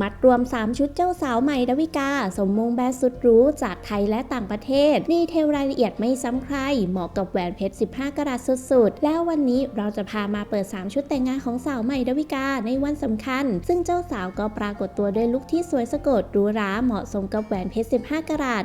มัดรวม 3 ชุดเจ้าสาวใหม่ดาวิกา สมมงแบรนด์สุดรู้จากไทยและต่างประเทศ ดีเทลรายละเอียดไม่ซ้ำใคร เหมาะกับแหวนเพชร 15กรัตสุดๆ แล้ววันนี้เราจะพามาเปิด 3 ชุดแต่งงานของสาวใหม่ดาวิกาในวันสำคัญ ซึ่งเจ้าสาวก็ปรากฏตัวด้วยลุคที่สวยสะกดหรูหราเหมาะสมกับแหวนเพชร 15กรัต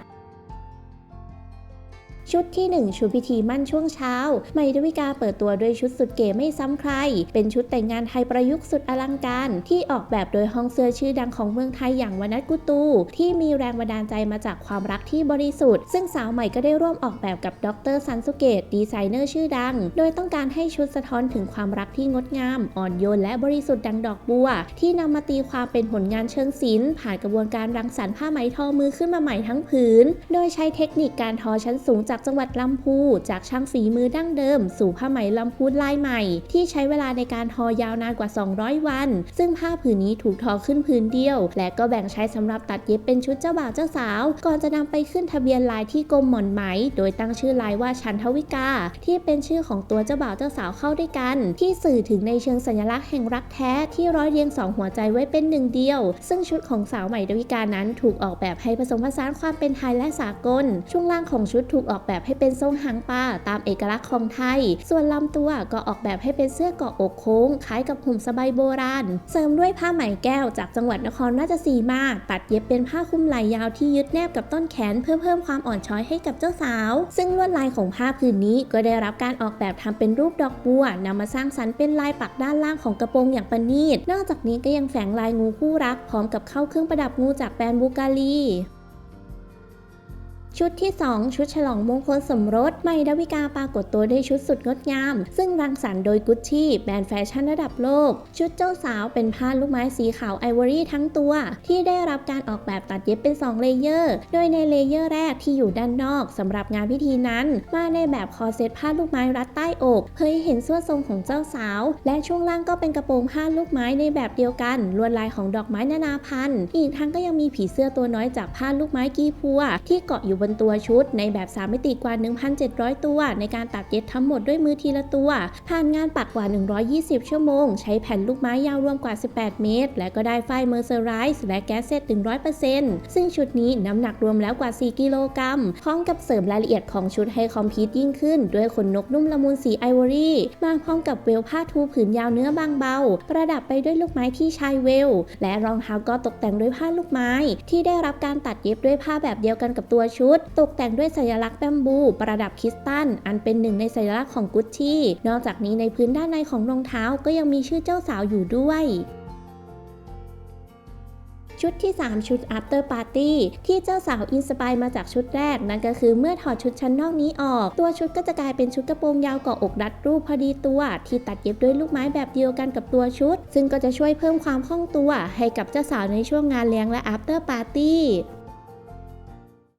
ชุดที่ 1 ชุดพิธีมั่นช่วงเช้าใหม่ดวิกาเปิดตัวด้วยชุดสุดเก๋ไม่ซ้ำใคร เป็นชุดแต่งงานไทยประยุกต์สุดอลังการ ที่ออกแบบโดยห้องเสื้อชื่อดังของเมืองไทยอย่างวนัทกุตู ที่มีแรงบันดาลใจมาจากความรักที่บริสุทธิ์ ซึ่งสาวใหม่ก็ได้ร่วมออกแบบกับดรซันสุเกตดีไซเนอร์ชื่อดัง โดยต้องการให้ชุดสะท้อนถึงความรักที่งดงาม อ่อนโยนและบริสุทธิ์ดังดอกบัว ที่นำมาตีความเป็นผลงานเชิงศิลป์ผ่านกระบวนการรังสรรค์ผ้าไหมทอมือขึ้นมาใหม่ทั้งผืน โดยใช้เทคนิคการทอชั้นสูงจากจังหวัดลำพูจากช่างฝีมือดั้งเดิม สู่ผ้าไหมลำพูลายใหม่ ที่ใช้เวลาในการทอยาวนานกว่า 200 วัน ซึ่งผ้าผืนนี้ถูกทอขึ้นผืนเดียว และก็แบ่งใช้สำหรับตัดเย็บเป็นชุดเจ้าบ่าวเจ้าสาว ก่อนจะนำไปขึ้นทะเบียนลายที่กรมหม่อนไหม โดยตั้งชื่อลายว่าชันทวิกา ที่เป็นชื่อของตัวเจ้าบ่าวเจ้าสาวเข้าด้วยกัน ที่สื่อถึงในเชิงสัญลักษณ์แห่งรักแท้ที่ร้อยเรียงสองหัวใจไว้เป็นหนึ่งเดียว ซึ่งชุดของสาวใหม่ดวิกานั้นถูกออกแบบให้ผสมผสานความเป็นไทยและสากล ช่วงล่างของชุดถูกออกอกแบบให้เป็นทรงหางปลาตามเอกลักษณ์ของไทย ส่วนลำตัวก็ออกแบบให้เป็นเสื้อเกาะอกโค้งคล้ายกับห่มสบายโบราณ เสริมด้วยผ้าไหมแก้วจากจังหวัดนครราชสีมา ตัดเย็บเป็นผ้าคลุมไหล่ยาวที่ยึดแนบกับต้นแขนเพื่อเพิ่มความอ่อนช้อยให้กับเจ้าสาว ซึ่งลวดลายของผ้าผืนนี้ก็ได้รับการออกแบบทำเป็นรูปดอกบัวนำมาสร้างสรรค์เป็นลายปักด้านล่างของกระโปรงอย่างประณีต นอกจากนี้ก็ยังแฝงลายงูคู่รัก พร้อมกับเข้าเครื่องประดับงูจากแบรนด์บูการี ชุดที่ 2 ชุดฉลองมงคลสมรสใหม่ดาวิกาปรากฏตัวด้วยชุดสุดงดงาม ซึ่งรังสรรค์โดยกุชชี่แบรนด์แฟชั่นระดับโลก ชุดเจ้าสาวเป็นผ้าลูกไม้สีขาวไอวอรี่ทั้งตัว ที่ได้รับการออกแบบตัดเย็บเป็น 2 เลเยอร์ โดยในเลเยอร์แรกที่อยู่ด้านนอกสำหรับงานพิธีนั้น มาในแบบคอเซ็ตผ้าลูกไม้รัดใต้อกเผยเห็นส่วนทรงของเจ้าสาว และช่วงล่างก็เป็นกระโปรงผ้าลูกไม้ในแบบเดียวกัน ลวดลายของดอกไม้นานาพันธุ์ อีกทั้งก็ยังมีผีเสื้อตัวน้อยจากผ้าลูกไม้กีพัวที่เกาะอยู่บนตัวชุดในแบบ3มิติกว่า 1,700 ตัว ในการตัดเย็บทั้งหมดด้วยมือทีละตัว ผ่านงานปักกว่า 120 ชั่วโมง ใช้แผ่นลูกไม้ยาวรวมกว่า 18 เมตร และก็ได้ฝ้ายเมอร์เซอร์ไรส์และแก๊สเซตถึง100%ซึ่งชุดนี้น้ำหนักรวมแล้วกว่า 4 กิโลกรัมพร้อมกับเสริมรายละเอียดของชุดให้คอมพิวยิ่งขึ้น ด้วยขนนกนุ่มละมุนสีไอวอรี่มาพร้อมกับเวลผ้าทูผืนยาวเนื้อบางเบา ประดับไปด้วยลูกไม้ที่ชายเวล และรองเท้าก็ตกแต่งด้วยผ้าลูกไม้ ที่ได้รับการตัดเย็บด้วยผ้าแบบเดียวกันกับตัวชุดตกแต่งด้วยสัญลักษณ์แบมบู ประดับคริสตัลอันเป็นหนึ่งในสัญลักษณ์ของกุชชี่ นอกจากนี้ในพื้นด้านในของรองเท้าก็ยังมีชื่อเจ้าสาวอยู่ด้วยชุดที่ 3 ชุด after party ที่เจ้าสาวอินสปายมาจากชุดแรก นั่นก็คือเมื่อถอดชุดชั้นนอกนี้ออก ตัวชุดก็จะกลายเป็นชุดกระโปรงยาวเกาะอกรัดรูปพอดีตัว ที่ตัดเย็บด้วยลูกไม้แบบเดียวกันกับตัวชุด ซึ่งก็จะช่วยเพิ่มความคล่องตัว ให้กับเจ้าสาวในช่วงงานเลี้ยงและ after party